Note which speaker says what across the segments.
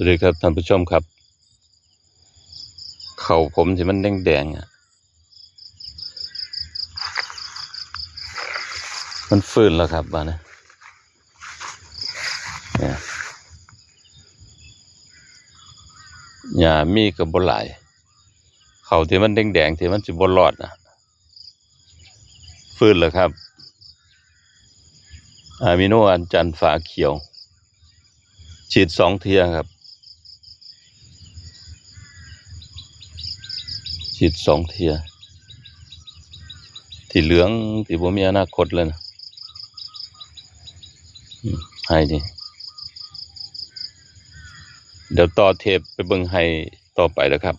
Speaker 1: วัสดีครับท่านผู้ชมครับ เข่าผมที่มันแดงๆอะ มันฟื้นแล้วครับบ้านะเนี่ยหญ้ามีกับบหลาย เข่าที่มันแดงๆที่มันสิบรอดนะฟื้นแล้วครับอะมิโนอันจันฝาเขียว ฉีดสองเทียครับ ฉีดสองเทียที่เหลืองที่บ่มีอนาคตเลยนะให้นี่เดี๋ยวต่อเทปไปเบิ่งให้ต่อไปแล้วครับ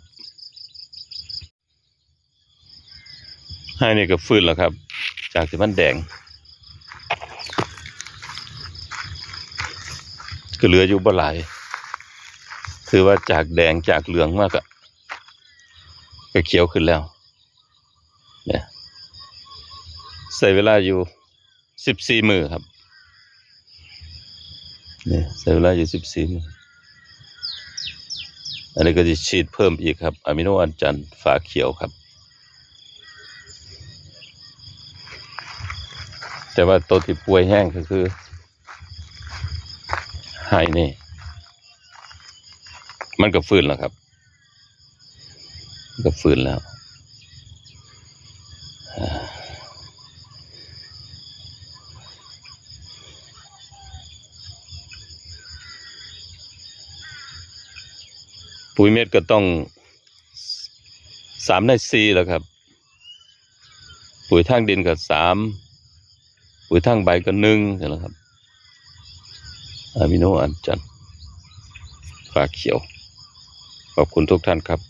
Speaker 1: ให้นี่ก็ฟื้นแล้วครับ จากที่มันแดงก็เหลืออยู่บ่หลายถือว่าจากแดงจากเหลืองมากอะ ก็เขียวขึ้นแล้วเนี่ยใส่เวลาอยู่สิบสี่มือครับเนี่ยใส่เวลาอยู่สิบสี่มืออันนี้ก็จะฉีดเพิ่มอีกครับอะมิโนอันจันฝาเขียวครับ แต่ว่าตัวที่ป่วยแห้งก็คือหายนี่ มันก็ฟื้นแล้วครับ ก็ฟื้นแล้วปุ๋ยเม็ดก็ต้องสามในสี่แล้วครับ ปุ๋ยทางดินก็สามปุ๋ยทางใบก็หนึ่งใช่ไหมครับอะมิโนอันจันฝาเขียว ขอบคุณทุกท่านครับ